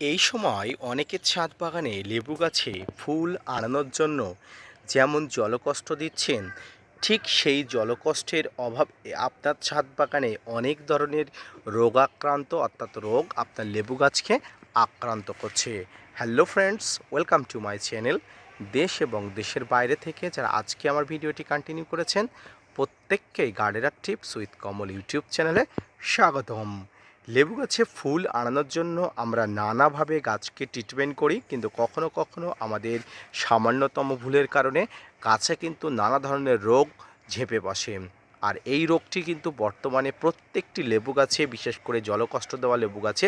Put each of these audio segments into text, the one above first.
এই সময় অনেকের ছাদ বাগানে লেবু গাছে ফুল আনানোর জন্য যেমন জলকষ্ট দিচ্ছেন, ঠিক সেই জলকষ্টের অভাব আপনার ছাদ বাগানে অনেক ধরনের রোগাক্রান্ত অর্থাৎ রোগ আপনার লেবু গাছকে আক্রান্ত করছে। Hello friends welcome to my channel দেশ এবং দেশের বাইরে থেকে যারা আজকে আমার ভিডিওটি কন্টিনিউ করেছেন প্রত্যেককেই gardener tips with Kamal YouTube চ্যানেলে স্বাগতম। লেবু গাছে ফুল আনানোর জন্য আমরা নানাভাবে গাছকে ট্রিটমেন্ট করি, কিন্তু কখনো কখনো আমাদের সামান্যতম ভুলের কারণে গাছে কিন্তু নানা ধরনের রোগ ঝেপে বসে। আর এই রোগটি কিন্তু বর্তমানে প্রত্যেকটি লেবু গাছে, বিশেষ করে জলকষ্ট দেওয়া লেবু গাছে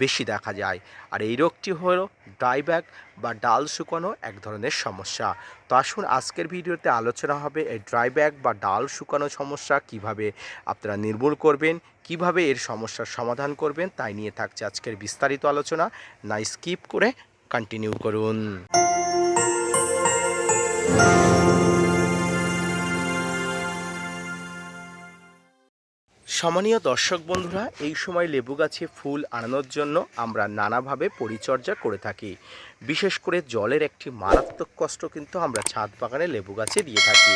বেশি দেখা যায়। আর এই রোগটি হলো ড্রাইব্যাক বা ডাল শুকানো এক ধরনের সমস্যা। তো আসুন আজকের ভিডিওতে আলোচনা হবে এই ড্রাইব্যাক বা ডাল শুকানো সমস্যা কীভাবে আপনারা নির্মূল করবেন, কীভাবে এর সমস্যার সমাধান করবেন, তাই নিয়ে থাকছে আজকের বিস্তারিত আলোচনা। না স্কিপ করে কন্টিনিউ করুন। সম্মানীয় দর্শক বন্ধুরা, এই সময় লেবু গাছে ফুল আনানোর জন্য আমরা নানাভাবে পরিচর্যা করে থাকি। বিশেষ করে জলের একটি মারাত্মক কষ্ট কিন্তু আমরা ছাদ বাগানে লেবু গাছে দিয়ে থাকি।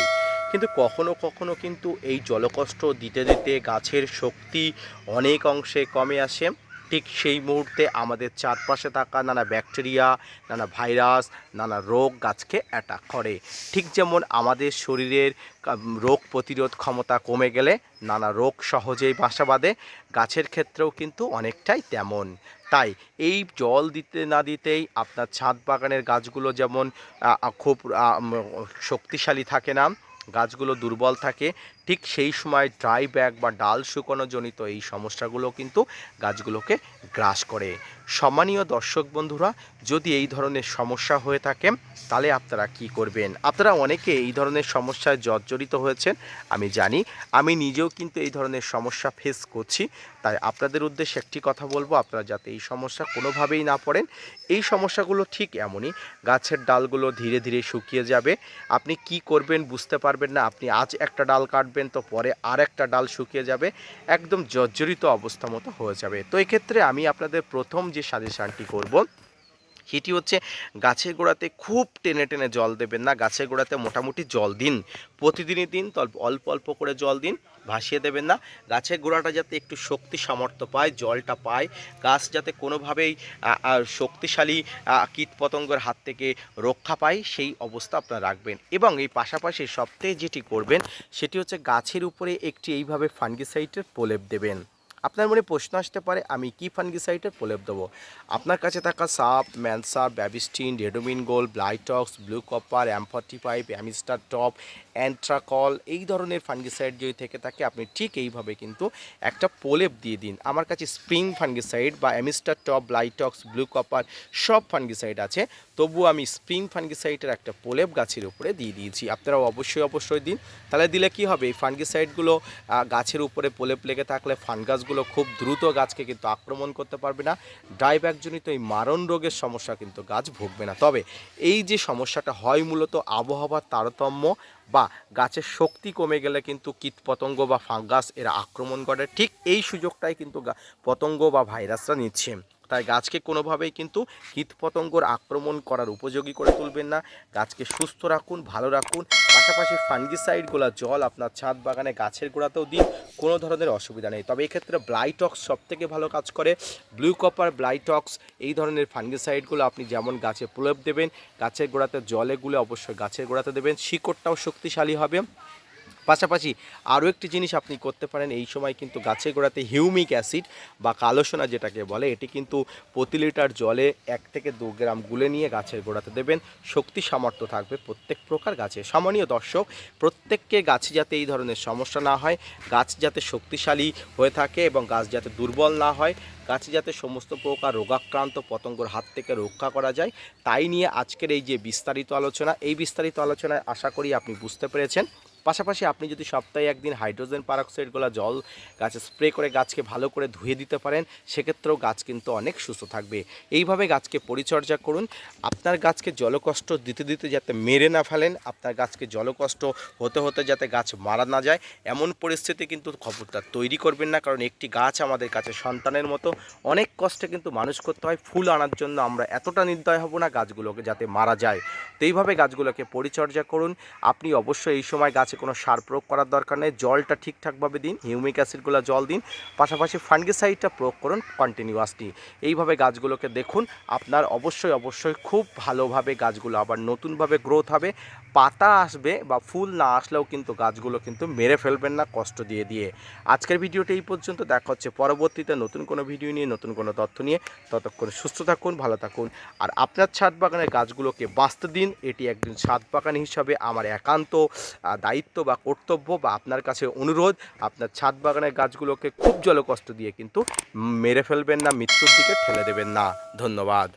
কিন্তু কখনো কখনো কিন্তু এই জলকষ্ট দিতে দিতে গাছের শক্তি অনেক অংশে কমে আসে। ঠিক সেই মুহূর্তে আমাদের চারপাশে থাকা নানা ব্যাকটেরিয়া, নানা ভাইরাস, নানা রোগ গাছকে অ্যাটাক করে। ঠিক যেমন আমাদের শরীরের রোগ প্রতিরোধ ক্ষমতা কমে গেলে নানা রোগ সহজেই বাসা বাঁধে, গাছের ক্ষেত্রেও কিন্তু অনেকটাই তেমন। তাই এই জল দিতে না দিতেই আপনার ছাদ বাগানের গাছগুলো যেমন খুব শক্তিশালী থাকে না, গাছগুলো দুর্বল থাকে ঠিক সেই সময় ড্রাই ব্যাগ বা ডাল শুকনো জনিত এই সমস্যাগুলো কিন্তু গাছগুলোকে গ্রাস করে। সম্মানীয় দর্শক বন্ধুরা, যদি এই ধরনের সমস্যা হয়ে থাকে, তাহলে আপনারা কি করবেন? আপনারা অনেকে এই ধরনের সমস্যায় জর্জরিত হয়েছেন, আমি জানি। আমি নিজেও কিন্তু এই ধরনের সমস্যা ফেস করছি, তাই আপনাদের উদ্দেশ্যে একটি কথা বলব, আপনারা যাতে এই সমস্যা কোনোভাবেই না পড়েন। এই সমস্যাগুলো ঠিক এমনই, গাছের ডালগুলো ধীরে ধীরে শুকিয়ে যাবে। আপনি কি করবেন বুঝতে পারবেন না, আপনি আজ একটা ডাল কাটবেন তো পরে আর একটা ডাল শুকিয়ে যাবে, একদম জর্জরিত অবস্থা মতো হয়ে যাবে। তো এক্ষেত্রে আমি আপনাদের প্রথম যে সাজেশানটি করব সেটি হচ্ছে, গাছের গোড়াতে খুব টেনে টেনে জল দেবেন না, গাছের গোড়াতে মোটামুটি জল দিন। প্রতিদিনই দিন অল্প অল্প করে জল দিন, ভাসিয়ে দেবেন না। গাছের গোড়াটা যাতে একটু শক্তি সামর্থ্য পায়, জলটা পায়, গাছ যাতে কোনোভাবেই শক্তিশালী কীটপতঙ্গের হাত থেকে রক্ষা পায়, সেই অবস্থা আপনারা রাখবেন। এবং এই পাশাপাশি সবথেকে যেটি করবেন, সেটি হচ্ছে গাছের উপরে একটি এইভাবে ফাঙ্গিসাইডের প্রলেপ দেবেন। আপনার মনে প্রশ্ন আসতে পারে, আমি কি ফানগিসাইটের প্রলেপ দেবো? আপনার কাছে থাকা সাপ ম্যানসার Bavistin Ridomil gold, Blitox, blue copper M forty five, Amistar top Antracol, এই ধরনের ফাঙ্গিসাইড যদি থেকে থাকে, আপনি ঠিক এইভাবে কিন্তু একটা প্রলেপ দিয়ে দিন। আমার কাছে স্প্রিং ফাঙ্গিসাইড বা Amistar top Blitox blue copper সব ফাঙ্গিসাইড আছে। তবু আমি স্প্রিং ফাঙ্গিসাইডের একটা প্রলেপ গাছের উপরে দিয়ে দিয়েছি। আপনারাও অবশ্যই অবশ্যই দিন। তাহলে দিলে কি হবে? এই ফাঙ্গিসাইডগুলো গাছের উপরে প্রলেপ লেগে থাকলে ফানগাসগুলো খুব দ্রুত গাছকে কিন্তু আক্রমণ করতে পারবে না। ডাইব্যাকজনিত এই মারণ রোগের সমস্যা কিন্তু গাছ ভুগবে না। তবে এই যে সমস্যাটা হয় মূলত আবহাওয়ার তারতম্য বা গাছের শক্তি কমে গেলে কিন্তু কীটপতঙ্গ বা ফাঙ্গাস এরা আক্রমণ করে। ঠিক এই সুযোগটাই কিন্তু পতঙ্গ বা ভাইরাসরা নিচ্ছে। তাই গাছকে কোনোভাবেই কিন্তু কীটপতঙ্গর আক্রমণ করার উপযোগী করে তুলবেন না। গাছকে সুস্থ রাখুন, ভালো রাখুন। পাশাপাশি ফাঙ্গিসাইডগুলো জল আপনার ছাদ বাগানে গাছের গোড়াতেও দিন, কোনো ধরনের অসুবিধা নেই। তবে এক্ষেত্রে ব্লাইটক্স সব থেকে ভালো কাজ করে। ব্লু কপার ব্লাইটক্স, এই ধরনের ফাঙ্গিসাইডগুলো আপনি যেমন গাছে প্রলেপ দেবেন, গাছের গোড়াতে জলে গুলে অবশ্যই গাছের গোড়াতে দেবেন। শিকড়টাও শক্তিশালী হবে। পাশাপাশি আরও একটি জিনিস আপনি করতে পারেন, এই সময় কিন্তু গাছের গোড়াতে হিউমিক অ্যাসিড বা কালোসোনা যেটাকে বলে, এটি কিন্তু প্রতি লিটার জলে এক থেকে দু গ্রাম গুলে নিয়ে গাছের গোড়াতে দেবেন। শক্তি সামর্থ্য থাকবে প্রত্যেক প্রকার গাছে। সম্মানীয় দর্শক, প্রত্যেককে গাছে যাতে এই ধরনের সমস্যা না হয়, গাছ যাতে শক্তিশালী হয়ে থাকে এবং গাছ যাতে দুর্বল না হয়, গাছে যাতে সমস্ত প্রকার রোগাক্রান্ত পতঙ্গর হাত থেকে রক্ষা করা যায়, তাই নিয়ে আজকের এই যে বিস্তারিত আলোচনা, এই বিস্তারিত আলোচনায় আশা করি আপনি বুঝতে পেরেছেন। পাশাপাশি আপনি যদি সপ্তাহে একদিন হাইড্রোজেন পারক্সাইডগুলো জল গাছে স্প্রে করে গাছকে ভালো করে ধুয়ে দিতে পারেন, সেক্ষেত্রেও গাছ কিন্তু অনেক সুস্থ থাকবে। এইভাবে গাছকে পরিচর্যা করুন। আপনার গাছকে জলকষ্ট দিতে দিতে যাতে মেরে না ফেলেন, আপনার গাছকে জলকষ্ট হতে হতে যাতে গাছ মারা না যায়, এমন পরিস্থিতি কিন্তু খবরদার তৈরি করবেন না, কারণ একটি গাছ আমাদের কাছে সন্তানের মতো। অনেক কষ্টে কিন্তু মানুষ করতে হয়, ফুল আনার জন্য আমরা এতটা নির্দয় হব না গাছগুলোকে যাতে মারা যায়। তো এইভাবে গাছগুলোকে পরিচর্যা করুন। আপনি অবশ্যই এই সময় গাছে কোনো সার প্রয়োগ করার দরকার নেই জলটা ঠিকঠাকভাবে দিন হিউমিক অ্যাসিডগুলো জল দিন পাশাপাশি ফাঙ্গিসাইডটা প্রয়োগ করুন কন্টিনিউয়াসলি এইভাবে গাছগুলোকে দেখুন আপনার অবশ্যই অবশ্যই খুব ভালোভাবে গাছগুলো আবার নতুনভাবে গ্রোথ হবে। পাতা আসবে বা ফুল না আসলেও কিন্তু গাছগুলো কিন্তু মেরে ফেলবেন না কষ্ট দিয়ে দিয়ে। আজকের ভিডিওটা এই পর্যন্ত দেখা হচ্ছে পরবর্তীতে নতুন কোনো ভিডিও নিয়ে নতুন কোনো তথ্য নিয়ে। ততক্ষণ সুস্থ থাকুন ভালো থাকুন। আর আপনার ছাদ বাগানের গাছগুলোকে বাঁচতে দিন এটি একজন ছাদ বাগান হিসাবে আমার একান্ত আহ, দায়িত্ব বা কর্তব্য বা আপনার কাছে অনুরোধ, আপনার ছাদ বাগানের গাছগুলোকে খুব জলকষ্ট দিয়ে কিন্তু মেরে ফেলবেন না, মৃত্যুর দিকে ঠেলে দেবেন না। ধন্যবাদ।